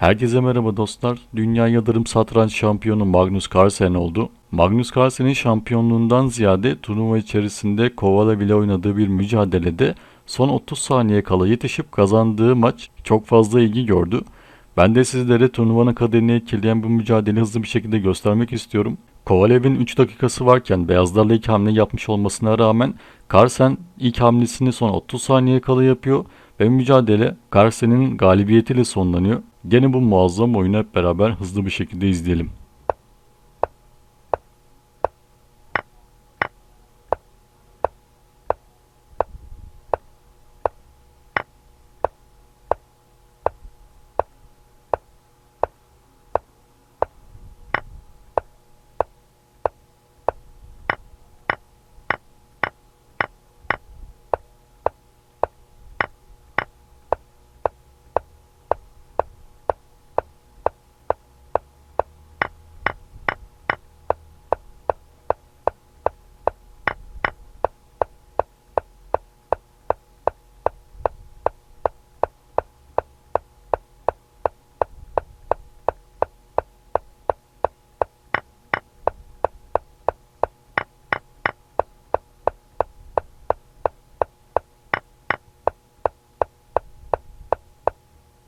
Herkese merhaba dostlar. Dünya Yıldırım Satranç Şampiyonu Magnus Carlsen oldu. Magnus Carlsen'in şampiyonluğundan ziyade turnuva içerisinde Kovalov ile oynadığı bir mücadelede son 30 saniye kala yetişip kazandığı maç çok fazla ilgi gördü. Ben de sizlere turnuvanın kaderini etkileyen bu mücadeleyi hızlı bir şekilde göstermek istiyorum. Kovalev'in 3 dakikası varken beyazlarla ilk hamle yapmış olmasına rağmen Carlsen ilk hamlesini son 30 saniye kala yapıyor ve mücadele Carlsen'in galibiyetiyle sonlanıyor. Gene bu muazzam oyunu hep beraber hızlı bir şekilde izleyelim.